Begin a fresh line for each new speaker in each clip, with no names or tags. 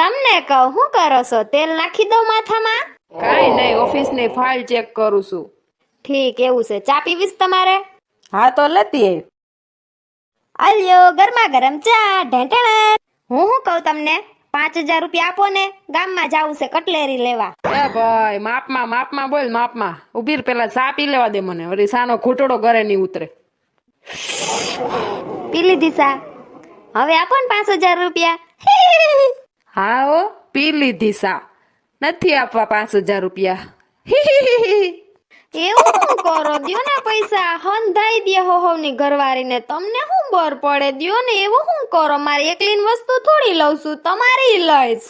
તમને કહું શું કરો છો? તેલ નાખી દઉં માથામાં?
કાંઈ નહીં ઓફિસની ફાઇલ ચેક કરું છું.
ઠીક એવું છે. ચા પીવીશ તમારે?
હા તો લેતી
આલ્યો ગરમા ગરમ ચા ઢેંટણ હું શું કહું તમને? પાંચ હજાર રૂપિયા આપો ને ગામમાં જાવું છે કટલેરી લેવા.
એ ભાઈ માપમાં માપમાં બોલ માપમાં. ઊભી પેલા ચા પી લેવા દે મને. વળી સાનો ઘૂંટડો ઘરે નહીં ઉતરે.
પી લીધી સા હવે આપો ને પાંચ હજાર રૂપિયા.
હા હો પી લીધી સા. નથી આપવા પાંચ હજાર રૂપિયા.
એવું શું કરો દ્યો ને પૈસા. હંધાઈ દે હો હોવની ઘરવાળીને. તમને શું બર પડે? દ્યો ને એવું શું કરો? મારી એકલીની વસ્તુ થોડી લઉં છું. તમારી લઈશ.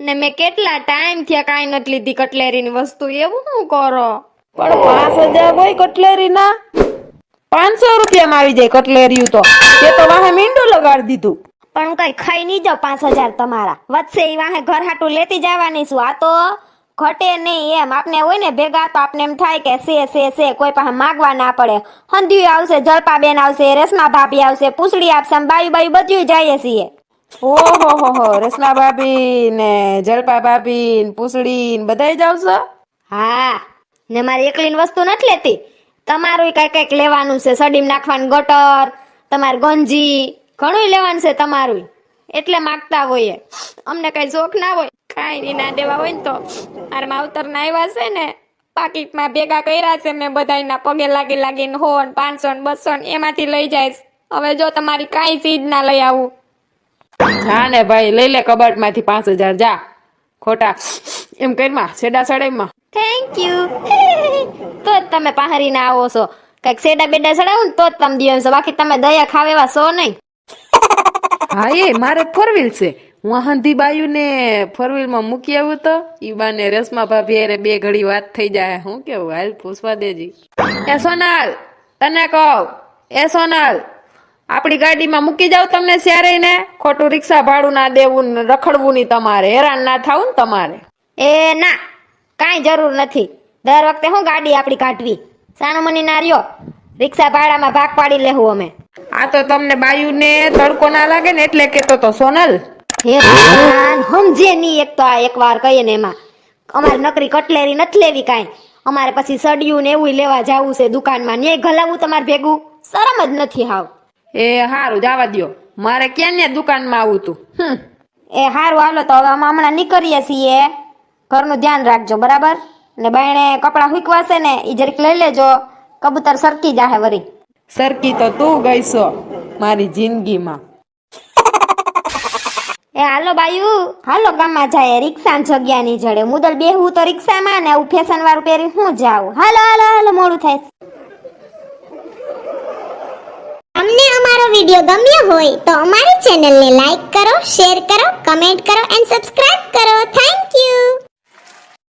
ને મેં કેટલા ટાઈમ થયા કાંઈ નથી લીધી કટલેરીની વસ્તુ. એવું શું કરો?
પણ પાંચ હજાર હોય કટલેરી ના પાંચસો રૂપિયામાં આવી જાય કટલેરીયું તો. એ તો વાહે મીંડું લગાડી દીધું.
પણ હું કઈ ખાઈ નહીં જાઉં પાંચ હજાર તમારા. વચ્ચે એ વાહે ઘર હાટું લેતી જવાની છું. આ તો ઘટે નહીં એમ. આપને હોય ને ભેગા તો આપને એમ થાય કે સે સે સે કોઈ પાસે માગવા ના પડે. હંધ્યું આવશે જલપાબેન આવશે રેશમા ભાભી આવશે પૂછડી આપશે બાયું બાયું બધું જઈએ છીએ.
ઓહો હો હો રસના ભાભી ને જલપા ભાભી ને પૂછડી ને બધાય જાવ છો
હા. ને મારી એકલીની વસ્તુ નથી લેતી. તમારું કઈ કંઈક લેવાનું છે. સડીમ નાખવાનું ગટર તમારે ગંજી ઘણું લેવાનું છે તમારું. એટલે માગતા હોઈએ. અમને કઈ શોખ ના હોય કાંઈ ના દેવા હોય ને તો. મારા માવતરના આવ્યા છે ને પાકીટમાં ભેગા કર્યા છે મેં બધાયના પગે લાગી લાગીને હો ને પાંચસો ને બસો ને એમાંથી લઈ જાય હવે જો તમારી કાંઈ ચીજ ના લઈ આવું.
જા ને ભાઈ લઈ લે કબાટમાંથી પાંચ હજાર જા. ખોટા. એમ કરીમાં છેડા સડાઈમાં.
થેન્ક યુ તો જ તમે પહારીને આવો છો. કંઈક સેડા બેડા સડાવું ને તો જ તમે દિવસો બાકી તમે દયા ખાવ એવા છો નહીં.
હા, એ, મારે ફોર વ્હીલ છે. હું હંધી બાયુ ને ફોર વ્હીલમાં મૂકી આવું તો, ઈ બાને રસમા ભાભી અરે બે ઘડી વાત થઈ જાય. હું કેવું, હાલ પૂછવા દેજી. એ સોનાલ, તને કહું, એ સોનાલ, આપણી ગાડીમાં મૂકી જાવ તમને સ્યારે ને ખોટું રિક્ષા ભાડું ના દેવું ને રખડવું નહીં તમારે. હેરાન ના થાવું ને તમારે.
એ, ના, કાંઈ જરૂર નથી. દર વખતે હું ગાડી આપણી કાઢવી. સાનુમની ના રહ્યો. રિક્ષા ભાડામાં ભાગ પાડી લેવું અમે.
આ તો તમને બાયુ ને તડકો ના લાગે ને એટલે કેતો તો સોનલ.
હે ભગવાન સમજે નહીં એક તો આ એકવાર કહીએ ને એમાં. અમારે નકરી કટલેરી નથી લેવી કાંઈ. અમારે પછી સડિયું ને એવું લેવા જાવું છે દુકાનમાં. ને ગલાવું તમારે ભેગું? શરમ જ નથી હાવ.
એ હારું જવા દ્યો. મારે ક્યાં ને દુકાનમાં આવું તું?
એ હારું હાલો તો હવે અમે હમણાં નીકળીએ છીએ. ઘરનું ધ્યાન રાખજો બરાબર? ને બાયણે કપડાં હુકવાશે ને એ જરીક લઈ લેજો. કબૂતર સરકી જાહે વરી.
સરકી તો તું ગઈ છો મારી જિંદગીમાં.
એ હાલો બાયુ. હાલો ગામમાં જાય રિક્ષા જગ્યા ની જડે. મુદલ બેહવું તો રિક્ષામાં ને આવું ફેશન વાળું પહેરી હું જાઉં. હાલો હાલો હાલો, મોડું થાય.
તમને અમારો વિડિયો ગમ્યો હોય તો અમારી ચેનલને લાઈક કરો, શેર કરો, કમેન્ટ કરો એન્ડ સબસ્ક્રાઇબ કરો. Thank you